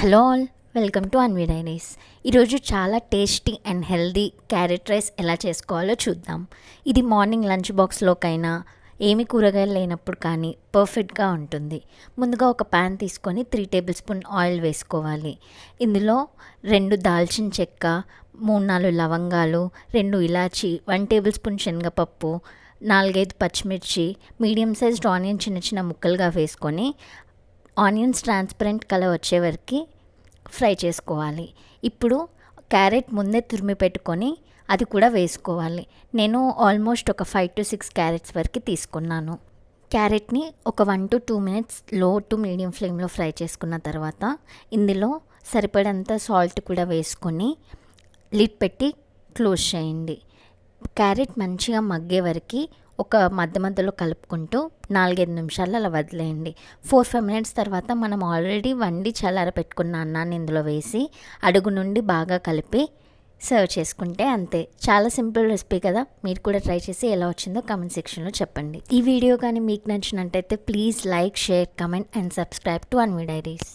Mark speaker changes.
Speaker 1: Hello all welcome to Anvi diaries ఈరోజు చాలా tasty and healthy carrot rice ఎలా చేసుకోవాలో చూద్దాం. ఇది మార్నింగ్ లంచ్ బాక్స్లోకైనా ఏమి కూరగాయలు లేనప్పుడు కానీ పర్ఫెక్ట్గా ఉంటుంది. ముందుగా ఒక ప్యాన్ తీసుకొని త్రీ టేబుల్ స్పూన్ ఆయిల్ వేసుకోవాలి. ఇందులో రెండు దాల్చిన చెక్క మూడు నాలుగు లవంగాలు రెండు ఇలాచి వన్ టేబుల్ స్పూన్ శనగపప్పు నాలుగైదు పచ్చిమిర్చి మీడియం సైజ్డ్ ఆనియన్ చిన్న చిన్న ముక్కలుగా వేసుకొని ఆనియన్స్ ట్రాన్స్పరెంట్ కలర్ వచ్చే వరకు ఫ్రై చేసుకోవాలి. ఇప్పుడు క్యారెట్ ముందే తురిమి పెట్టుకొని అది కూడా వేసుకోవాలి. నేను ఆల్మోస్ట్ ఒక ఫైవ్ టు సిక్స్ క్యారెట్స్ వరకు తీసుకున్నాను. క్యారెట్ని ఒక వన్ టు టూ మినిట్స్లో టు మీడియం ఫ్లేమ్లో ఫ్రై చేసుకున్న తర్వాత ఇందులో సరిపడంత సాల్ట్ కూడా వేసుకొని లిడ్ పెట్టి క్లోజ్ చేయండి. క్యారెట్ మంచిగా మగ్గే వరకు ఒక మధ్య మధ్యలో కలుపుకుంటూ నాలుగైదు నిమిషాలు అలా వదిలేయండి. ఫోర్ ఫైవ్ మినిట్స్ తర్వాత మనం ఆల్రెడీ వండి చల్లార పెట్టుకున్న అన్నాన్ని ఇందులో వేసి అడుగు నుండి బాగా కలిపి సర్వ్ చేసుకుంటే అంతే. చాలా సింపుల్ రెసిపీ కదా. మీరు కూడా ట్రై చేసి ఎలా వచ్చిందో కమెంట్ సెక్షన్లో చెప్పండి. ఈ వీడియో కానీ మీకు నచ్చినట్టయితే please like share comment and subscribe to Anvi diaries